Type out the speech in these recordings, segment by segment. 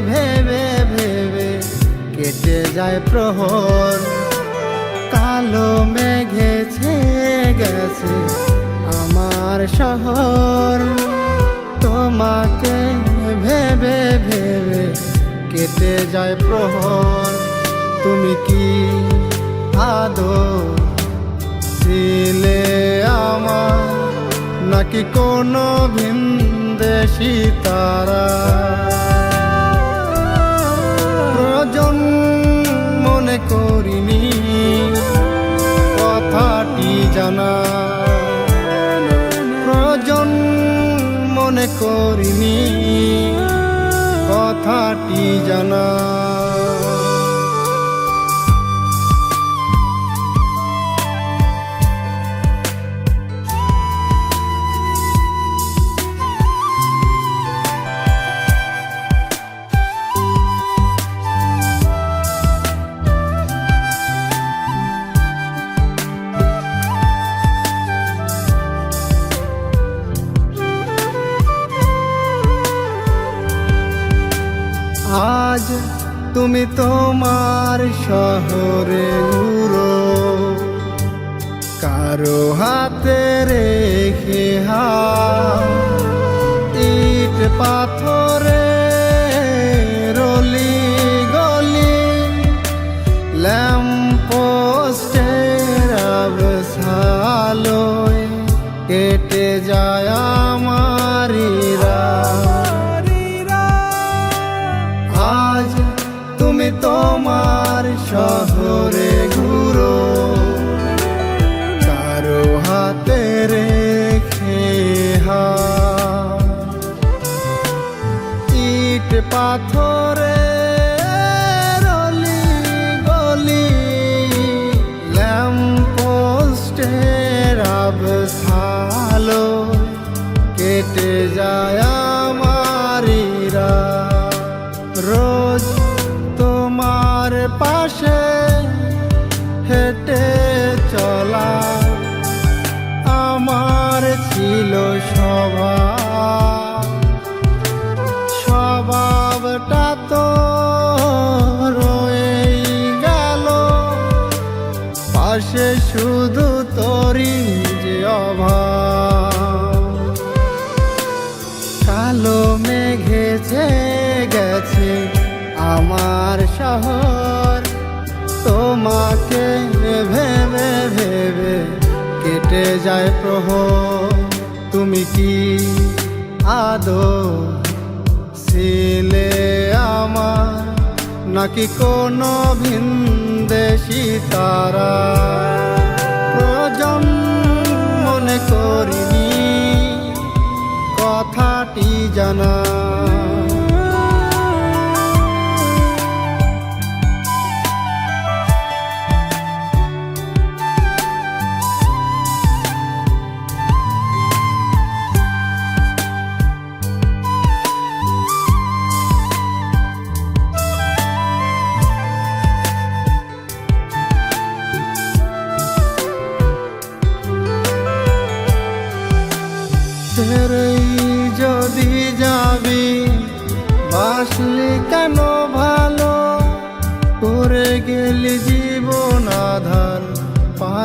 ভেবে ভেবে কেটে যায় প্রহর। কালো মেঘেছে গেছে আমার শহর। তোমাকে ভেবে ভেবে কেটে যায় প্রহর। তুমি কি আদো ছিলে আমার? নাকি কোনো ভিন্দে তারা? করিনি। কথাটি জানা। আজ তুমি তোমার শহরে ঘুরো কারও হাতে ল্যাম্পোস্টের আবসালো কেটে যায় আমারি রাত। রোজ তোমার পাশে হেঁটে চলা আমার ছিল স্বভাব স্বভাবটা তো রয়েই গেল পাশে শুধু কালো মেঘেছে গেছে আমার শহর। তোমাকে ভেবে ভেবে কেটে যায় প্রহর। তুমি কি আদো ছিলে আমার? নাকি কোনো ভিনদেশি তারা? প্রয়োজন মনে করিনি কথাটি জানা।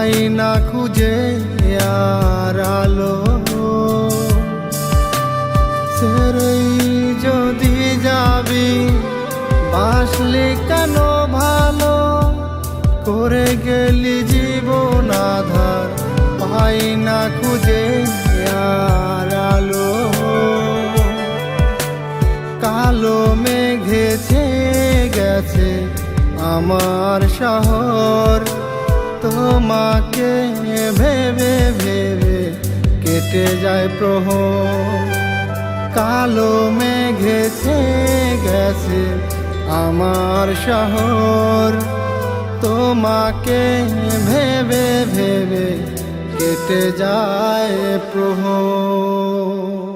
পাই না খুঁজে আর আলো ছেড়েই যদি যাবি, বাসলি কেন ভালো করে গেলি জীবন আধার? পাই না খুঁজে আর আলো কালো মেঘেছে গেছে আমার শহর। তোমাকে ভেবে ভেবে কেটে যায় প্রহর কালো মেঘেছে গেছে আমার শহর। তোমাকে ভেবে ভেবে কেটে যায় প্রহর